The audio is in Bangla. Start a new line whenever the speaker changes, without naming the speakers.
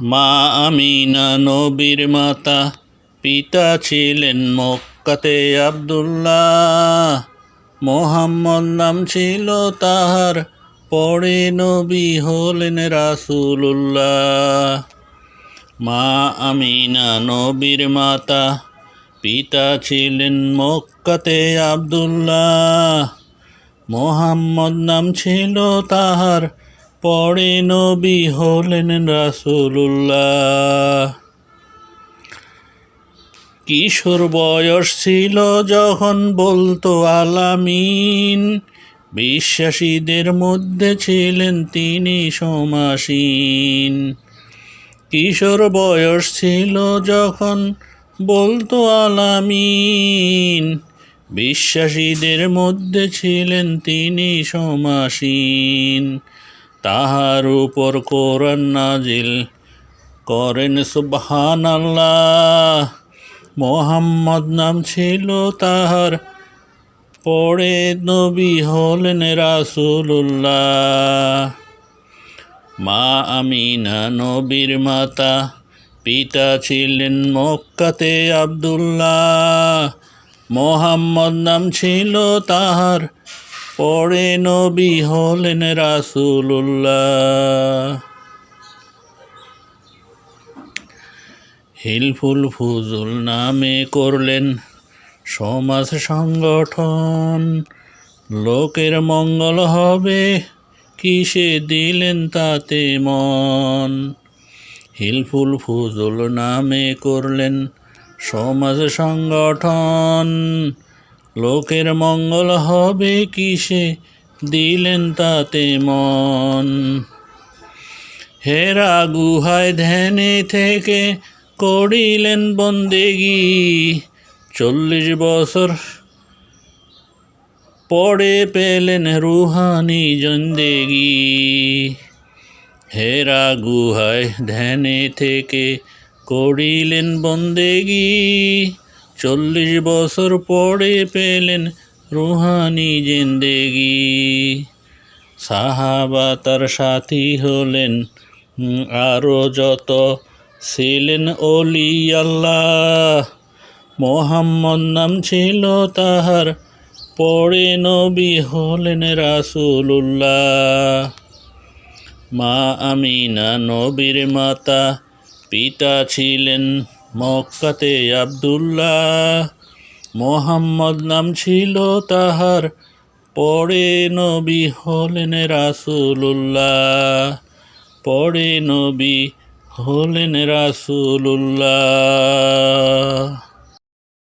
মা আমিনা নবীর মাতা, পিতা ছিলেন মক্কাতে আবদুল্লাহ। মোহাম্মদ নাম ছিল তাহার, পরে নবী হলেন রাসূলুল্লাহ। মা আমিনা নবীর মাতা, পিতা ছিলেন মক্কাতে আবদুল্লাহ। মোহাম্মদ নাম ছিল তাহার পরে নবী হলেন রাসূলুল্লাহ। কিশোর বয়স ছিল যখন বলতো আলামিন, বিশ্বাসীদের মধ্যে ছিলেন তিনি সমাসীন। কিশোর বয়স ছিল যখন বলতো আলামিন, বিশ্বাসীদের মধ্যে ছিলেন তিনি সমাসীন। তাহার উপর কোরআন নাজিল করেন সুবহান আল্লাহ মোহাম্মদ নাম ছিল তাহার পড়ে নবী হলেন রাসূলুল্লাহ। মা আমিনা নবীর মাতা, পিতা ছিলেন মক্কাতে আবদুল্লাহ। মোহাম্মদ নাম ছিল তাহার পরে নবী হলেন রাসূলুল্লাহ। হিলফুল ফুজুল নামে করলেন সমাজ সংগঠন। লোকের মঙ্গল হবে, কিসে দিলেন তাতে মন? হিলফুল ফুজুল নামে করলেন সমাজ সংগঠন। লোকের মঙ্গল হবে কিসে দিলেন তাতে মন? হেরা গুহায় ধ্যানে থেকে করিলেন বন্দেগি। চল্লিশ বছর পরে পেলেন রুহানি জন্দেগি। হেরা গুহায় ধ্যানে থেকে করিলেন বন্দেগি। চল্লিশ বছর পরে পেলেন রুহানি জিন্দেগি। সাহাবা তার সাথী হলেন আরও যত ছিলেন অলি আল্লাহ। মোহাম্মদ নাম ছিল তাহার, পরে নবী হলেন রাসূলুল্লাহ। মা আমিনা নবীর মাতা, পিতা ছিলেন মক্কাতে আবদুল্লাহ মোহাম্মদ নাম ছিল তাহার। পরে নবী হলেন রাসুলুল্লাহ। পরে নবী হলেন রাসূলুল্লাহ।